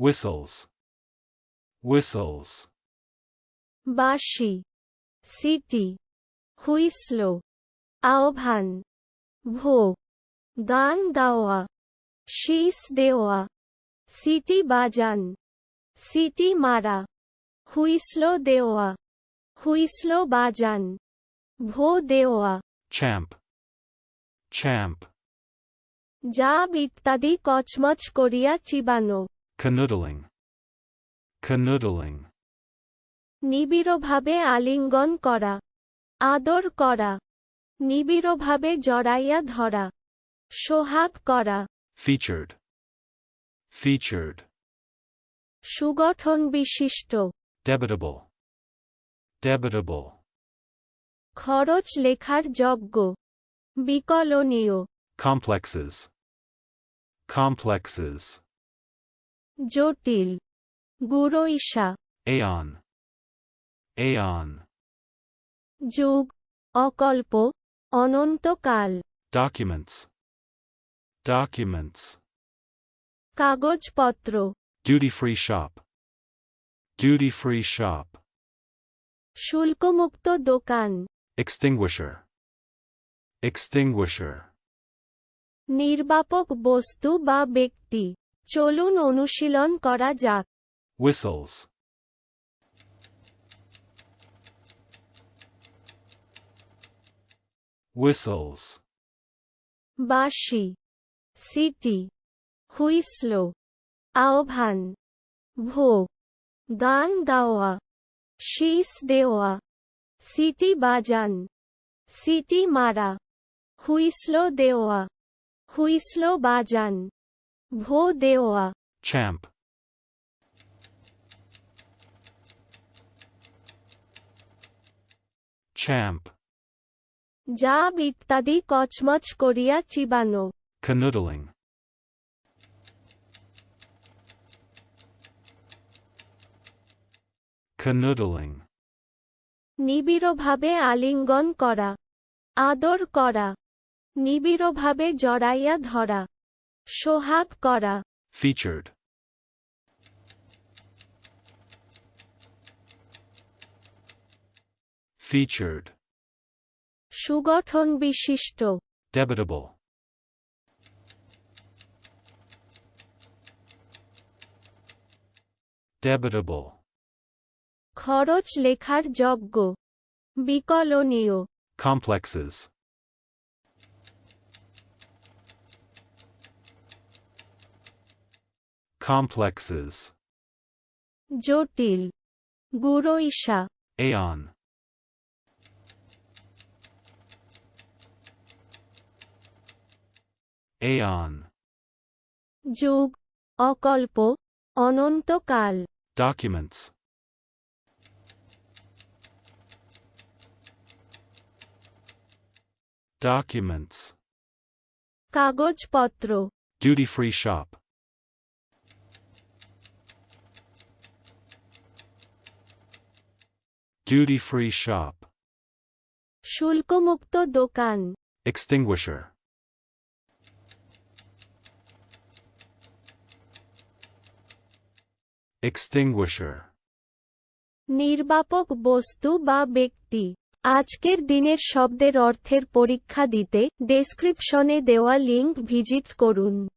whistles, whistles, বাঁশি। সিটি। হুইসলো। আহ্বান। ভো গান গাওয়া। শীষ দেওয়া। সিটি বাজান। সিটি মারা। হুইসলো দেওয়া। হুইসলো বাজান। ভো দেওয়া। Champ, champ, জাব ইত্যাদি কচমচ করিয়া চিবানো। Canoodling, canoodling, নিবিড়ভাবে আলিঙ্গন করা আদর করা নিবিড়ভাবে জড়াইয়া ধরা সোহাগ করা featured, featured, সুগঠন বিশিষ্ট debitable, debitable, খরচ লেখার যজ্ঞ বিকলনীয় complexes, complexes, জটিল গুরইশা aeon, aeon, যুগ অকল্প অনন্তকাল documents, documents, কাগজপত্র duty free shop, duty free shop, শুল্কমুক্ত দোকান extinguisher, extinguisher, নির্বাপক বস্তু বা ব্যক্তি চলুন অনুশীলন করা যাক। Whistles, whistles, বাঁশি। সিটি। হুইসলো। আহ্বান। ভো গান গাওয়া। শীষ দেওয়া। সিটি বাজান। সিটি মারা। হুইসলো দেওয়া। হুইসলো বাজান। ভো দেওয়া champ, champ, জাব ইত্যাদি কচমচ করিয়া চিবানো। Canoodling, canoodling, নিবিড়ভাবে আলিঙ্গন করা। আদর করা। নিবিড়ভাবে জড়াইয়া ধরা। সোহাগ করা featured, featured, সুগঠন বিশিষ্ট debitable, debitable, খরচ লেখার যজ্ঞ বিকলনীয় complexes, Complexes. Jotil. Guroisha. Aeon. Aeon. Jug. Okolpo. Onontokal. Documents. Documents. Kagoj Patro. Duty free shop. Duty free shop, শুল্কমুক্ত দোকান। Extinguisher, extinguisher, নির্বাপক বস্তু বা ব্যক্তি। আজকের দিনের শব্দের অর্থের পরীক্ষা দিতে ডেসক্রিপশনে দেওয়া লিংক ভিজিট করুন।